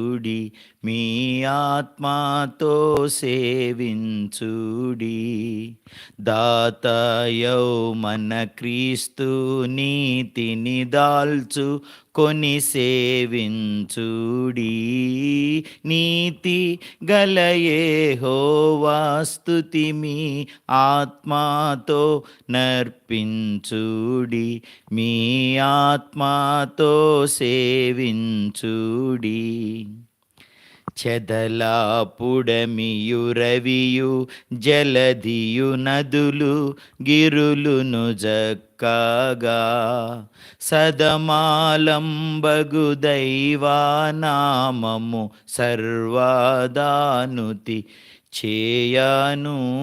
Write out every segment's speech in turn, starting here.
చూడి మీ ఆత్మతో సేవించుడి. దాతయౌ మన క్రీస్తు నీతిని దాల్చు కొని సేవించుడి. నీతి గలయే హోవాస్తుతి మీ ఆత్మాతో నర్పించుడి. మీ ఆత్మాతో సేవించుడి. చెదలాపుడమియురవియు జలధియు నదులు గిరులును జక్కగా సదమాలంబగు దైవానామము సర్వాదానుతి చేయను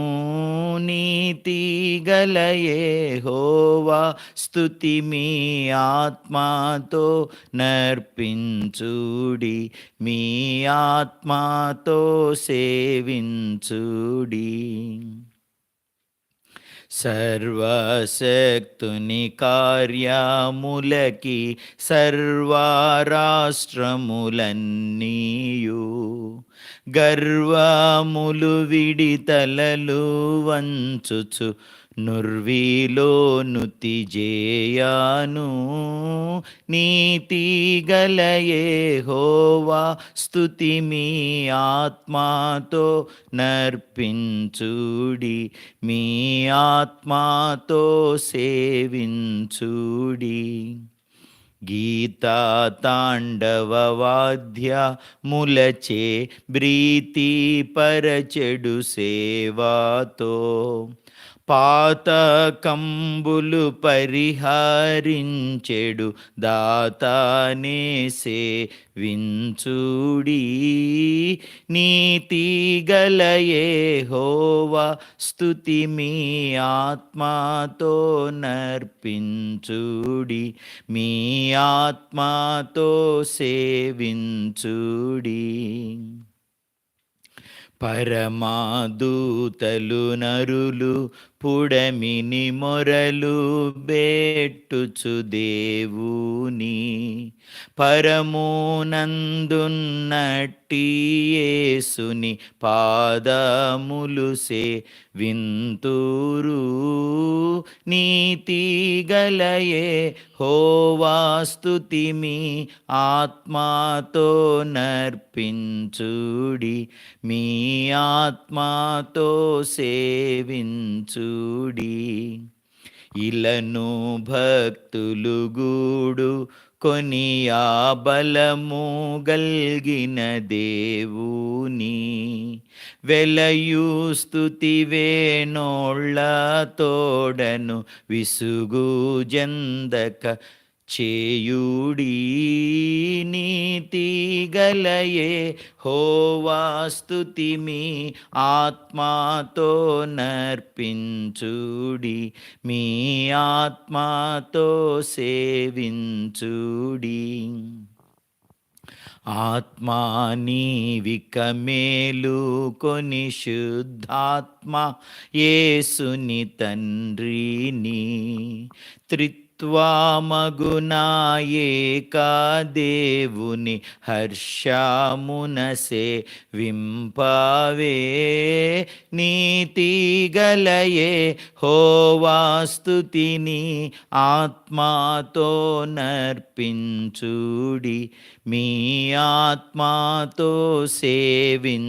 నీతి గలయే హోవా స్తుతి మీ ఆత్మాతో నర్పించుడి. మీ ఆత్మాతో సేవించుడి. సర్వశక్తుని కార్యములకి సర్వారాష్ట్రములన్నీయు. గర్వములు విడితలలు వంచుచు నుర్విలోనుతి జేయాను నీతి గలయే హోవా స్థుతి మీ ఆత్మాతో నర్పించుడి. మీ ఆత్మాతో సేవించుడి. గీతా వాద్య ములచే బ్రీతి పరచెడు సేవాతో. పాత కంబులు పరిహరించెడు దాతానేసే వించుడి నీతి గలయే హోవా స్థుతి మీ ఆత్మాతో నర్పించుడి. మీ ఆత్మాతో సేవించుడి. పరమాదూతలు నరులు పుడమిని మొరలు బెట్టుచు దేవుని. పరమునందున్నట్టి ఏసుని పాదములు సే వింతూరు నీతి గలయే హోవాస్తుతి మీ ఆత్మాతో నర్పించుడి. మీ ఆత్మాతో సేవించుడి. ఇలను భక్తులు గూడు కొనియా బలము గల్గిన దేవుని. వెలయు స్థుతి వేణోళ్ళ తోడను విసుగు జందక చేయుడి నీతి గలయే హోవాస్తుతి మీ ఆత్మాతో నర్పించుడి. మీ ఆత్మాతో సేవించుడి. ఆత్మానీవిక మేలు కొని శుద్ధాత్మ యేసుని తండ్రిని. త్రి త్వామగునాయేకా దేవుని హర్షామునసే వింపవే నీతి గలయే హోవాస్తుతిని ఆత్మాతో నర్పించుడి మీ ఆత్మాతో సేవించుడి